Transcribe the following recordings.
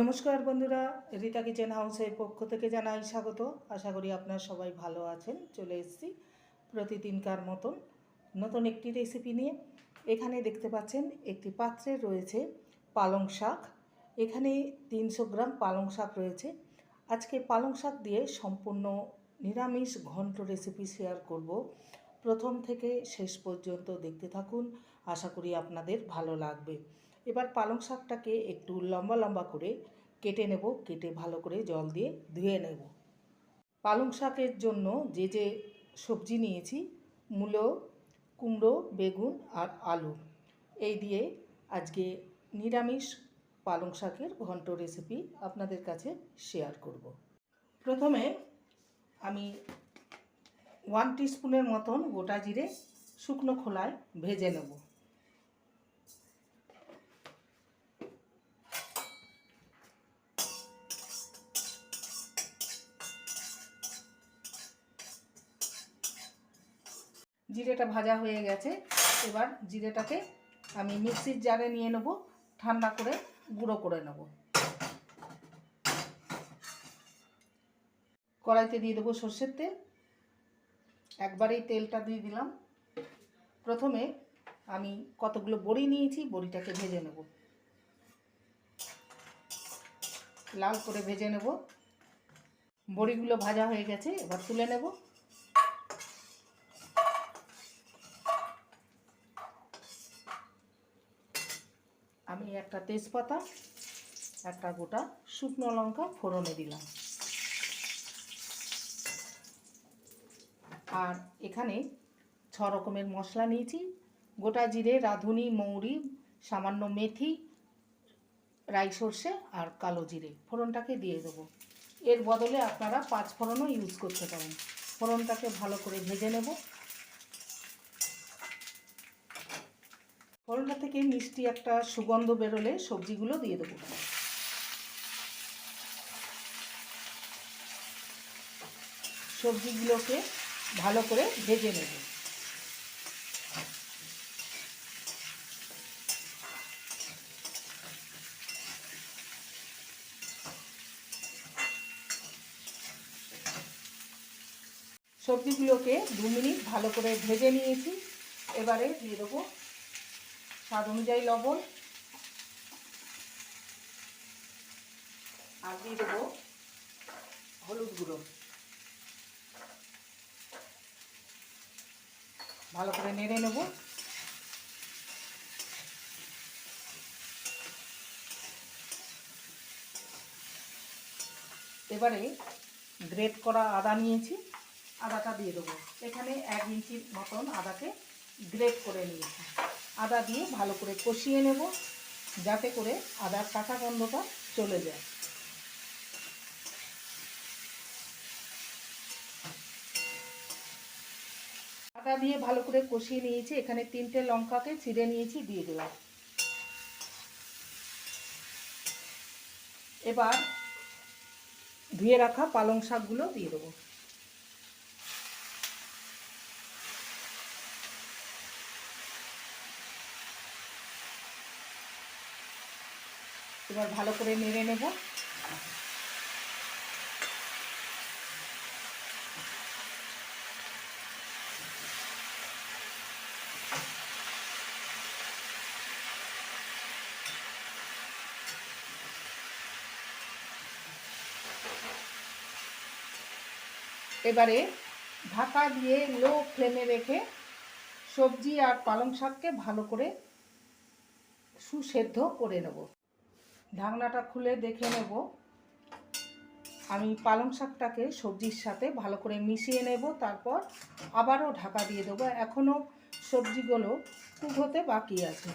নমস্কার বন্ধুরা, রীতা কিচেন হাউসের পক্ষ থেকে জানাই স্বাগত। আশা করি আপনারা সবাই ভালো আছেন। চলে এসেছি প্রতিদিনকার মতন নতুন একটি রেসিপি নিয়ে। এখানে দেখতে পাচ্ছেন, একটি পাত্রে রয়েছে পালং শাক। এখানে তিনশো গ্রাম পালং শাক রয়েছে। আজকে পালং শাক দিয়ে সম্পূর্ণ নিরামিষ ঘন্ট রেসিপি শেয়ার করব। প্রথম থেকে শেষ পর্যন্ত দেখতে থাকুন। আশা করি আপনাদের ভালো লাগবে। এবার পালং শাকটাকে একটু লম্বা লম্বা করে কেটে নেব, কেটে ভালো করে জল দিয়ে ধুয়ে নেব। পালং শাকের জন্য যে যে সবজি নিয়েছি, মূলো, কুমড়ো, বেগুন আর আলু, এই দিয়ে আজকে নিরামিষ পালং শাকের ঘন্ট রেসিপি আপনাদের কাছে শেয়ার করব। প্রথমে আমি ওয়ান টিস্পুনের মতন গোটা জিরে শুকনো খোলায় ভেজে নেব। জিরেটা ভাজা হয়ে গেছে। এবার জিরেটাকে আমি মিক্সির জারে নিয়ে নেব, ঠান্ডা করে গুঁড়ো করে নেব। কড়াইতে দিয়ে দেবো সর্ষের তেল। একবারেই তেলটা দিয়ে দিলাম। প্রথমে আমি কতগুলো বড়ি নিয়েছি, বড়িটাকে ভেজে নেব। লাল করে ভেজে নেব। বড়িগুলো ভাজা হয়ে গেছে, এবার তুলে নেব আমি একটা তেজপাতা, একটা গোটা শুকনো লঙ্কা ফোড়নে দিলাম। আর এখানে ছ রকমের মশলা নিয়েছি। গোটা জিরে, রাঁধুনি, মৌরি, সামান্য মেথি, রাই সর্ষে আর কালো জিরে ফোড়নটাকে দিয়ে দেবো। এর বদলে আপনারা পাঁচ ফোড়নও ইউজ করতে পারেন। ফোড়নটাকে ভালো করে ভেজে নেব। ফোড়নটা থেকে মিষ্টি একটা সুগন্ধ বেরোলে সবজিগুলো দিয়ে দেবো। সবজিগুলোকে ভালো করে ভেজে নেব। সবজিগুলোকে দু মিনিট ভালো করে ভেজে নিয়েছি। এবারে দিয়ে দেবো স্বাদ অনুযায়ী লবণ। আর দিয়ে দেবো হলুদ গুঁড়ো। ভালো করে নেড়ে নেব। এবারে গ্রেট করা আদা নিয়েছি, আদাটা দিয়ে দেবো। এখানে এক ইঞ্চির মতন আদাকে গ্রেট করে নিয়েছি। আদা দিয়ে ভালো করে কষিয়ে নেব, যাতে করে আদার কাঁচা গন্ধটা চলে যায়। আদা দিয়ে ভালো করে কষিয়ে নিয়েছি, এখানে তিনটে লঙ্কাকে ছিঁড়ে নিয়েছি, দিয়ে দিলাম। এবার ধুয়ে রাখা পালং শাকগুলো দিয়ে দেবো। এবার ভালো করে নেড়ে নেব। এবারে ঢাকা দিয়ে লো ফ্লেমে রেখে সবজি আর পালং শাককে ভালো করে সুসেদ্ধ করে নেব। ঢাকনাটা খুলে দেখে নেব। আমি পালং শাকটাকে সবজির সাথে ভালো করে মিশিয়ে নেব, তারপর আবারও ঢাকা দিয়ে দেবো। এখনও সবজিগুলো কুক হতে বাকি আছে।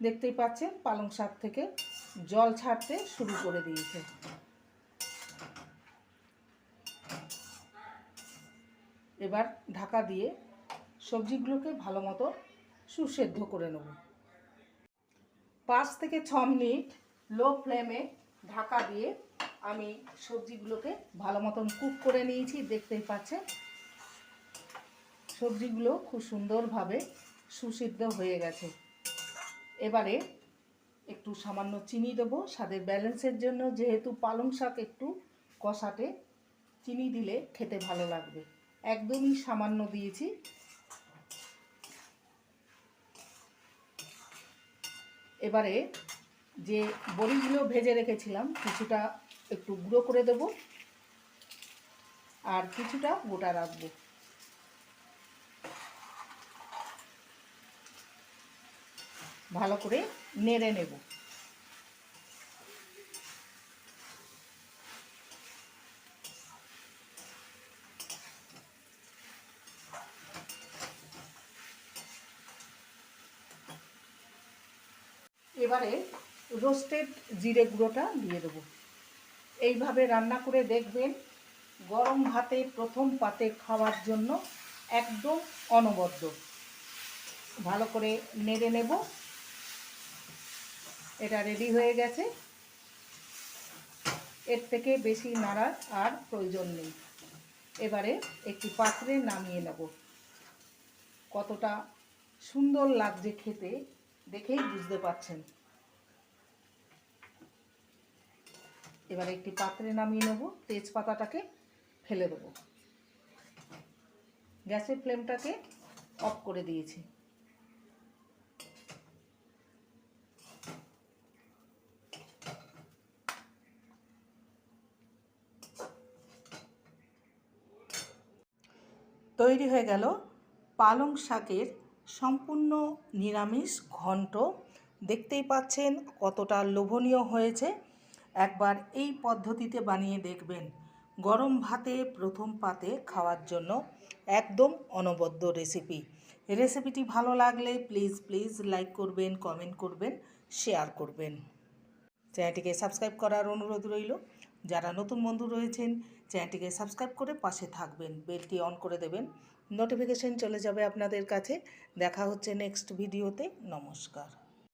দেখতেই পাচ্ছেন, পালং শাক থেকে জল ছাড়তে শুরু করে দিয়েছে। এবার ঢাকা দিয়ে সবজিগুলোকে ভালো মতো সুসেদ্ধ করে নেব। পাঁচ থেকে ছ মিনিট লো ফ্লেমে ঢাকা দিয়ে আমি সবজিগুলোকে ভালো মতন কুক করে নিয়েছি, দেখতেই পাচ্ছেন। সবজিগুলো খুব সুন্দরভাবে সুসিদ্ধ হয়ে গেছে। এবারে একটু সামান্য চিনি দেবো, স্বাদের ব্যালেন্সের জন্য যেহেতু পালং শাক একটু কষাতে চিনি দিলে খেতে ভালো লাগবে। একদমই সামান্য দিয়েছি। এবারে যে বড়িগুলো ভেজে রেখেছিলাম, কিছুটা একটু গুঁড়ো করে দেব আর কিছুটা গোটা রাখব। ভালো করে নেড়ে নেব। এবারে রোস্টেড জিরে গুঁড়োটা দিয়ে দেবো। এইভাবে রান্না করে দেখবেন গরম ভাতে প্রথম পাতে খাওয়ার জন্য একদম অনবদ্য। ভালো করে নেড়ে নেব। এটা রেডি হয়ে গেছে। এর থেকে বেশি নাড়ার আর প্রয়োজন নেই। এবারে একটি পাত্রে নামিয়ে নেব। কতটা সুন্দর লাগছে খেতে দেখেই বুঝতে পারছেন। এবারে একটি পাত্রে নামিয়ে নেব, তেজপাতাটাকে ফেলে দেবো। গ্যাসের ফ্লেমটাকে অফ করে দিয়েছি। তৈরি হয়ে গেল পালং শাকের সম্পূর্ণ নিরামিষ ঘন্ট দেখতেই পাচ্ছেন কতটা লোভনীয় হয়েছে। একবার এই পদ্ধতিতে বানিয়ে দেখবেন। গরম ভাতে প্রথম পাতে খাওয়ার জন্য একদম অনবদ্য রেসিপি রেসিপিটি ভালো লাগলে প্লিজ প্লিজ লাইক করবেন কমেন্ট করবেন শেয়ার করবেন। চ্যানেলটিকে সাবস্ক্রাইব করার অনুরোধ রইল। যারা নতুন বন্ধু রয়েছেন, চ্যানেলটিকে সাবস্ক্রাইব করে পাশে থাকবেন। বেলটি অন করে দেবেন। নোটিফিকেশন চলে যাবে আপনাদের কাছে। দেখা হচ্ছে নেক্সট ভিডিওতে নমস্কার।